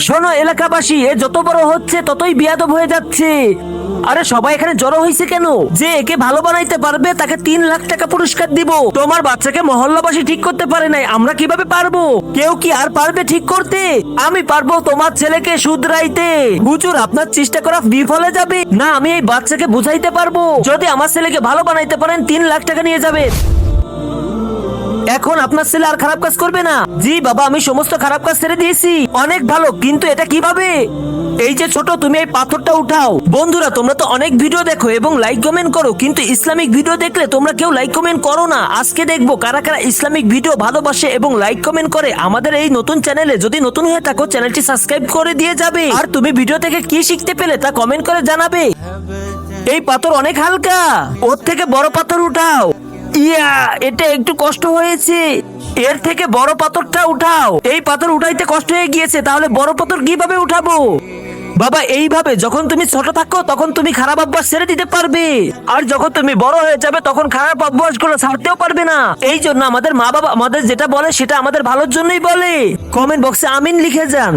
শোনো, এলাকাবাসী, এ যত বড় হচ্ছে ততই বিয়াদব হয়ে যাচ্ছে। আরে, সবাই এখানে জড়ো হয়েছে কেন? যে একে ভালো বানাইতে পারবে, তাকে তিন লাখ টাকা পুরস্কার দিব। তোমার বাচ্চাকে মহল্লাবাসী ঠিক করতে পারে নাই, আমরা কীভাবে পারব? কেউ কি আর পারবে ঠিক করতে? আমি পারব তোমার ছেলেকে শুধরাইতে। হুজুর, আপনার চেষ্টা করা বিফলে যাবে। না, আমি এই বাচ্চাকে বুঝাইতে পারব। যদি আমার ছেলেকে ভালো বানাইতে পারেন, তিন লাখ টাকা নিয়ে যাবে এখন আপনার ছেলে আর খারাপ কাজ করবে না। জি বাবা, আমি সমস্ত খারাপ কাজ ছেড়ে দিয়েছি। অনেক ভালো, কিন্তু এটা কীভাবে? এই যে ছোট, তুমি এই পাথরটা উঠাও। বন্ধুরা, তোমরা তো অনেক ভিডিও দেখো এবং লাইক কমেন্ট করো, কিন্তু ইসলামিক ভিডিও দেখলে তোমরা কেউ লাইক কমেন্ট করো না। আজকে দেখব কারা কারা ইসলামিক ভিডিও ভালোবাসে এবং লাইক কমেন্ট করে। আমাদের এই নতুন চ্যানেলে যদি নতুন হয়ে থাকো চ্যানেলটি সাবস্ক্রাইব করে দিয়ে যাবে। আর তুমি ভিডিও থেকে কি শিখতে পেলে তা কমেন্ট করে জানাবে। এই পাথর অনেক হালকা। ওর থেকে বড় পাথর উঠাও। ইয়া, এটা একটু কষ্ট হয়েছে। এর থেকে বড় পাথরটা উঠাও। এই পাথর উঠাইতে কষ্ট হয়ে গিয়েছে, তাহলে বড় পাথর কীভাবে উঠাবো? বাবা, এইভাবে যখন তুমি ছোট থাকো, তখন তুমি খারাপ অভ্যাস ছেড়ে দিতে পারবে। আর যখন তুমি বড় হয়ে যাবে, তখন খারাপ অভ্যাসগুলো ছাড়তেও পারবে না। এই জন্য আমাদের মা বাবা আমাদের যেটা বলে, সেটা আমাদের ভালোর জন্যই বলে। কমেন্ট বক্সে আমিন লিখে যান।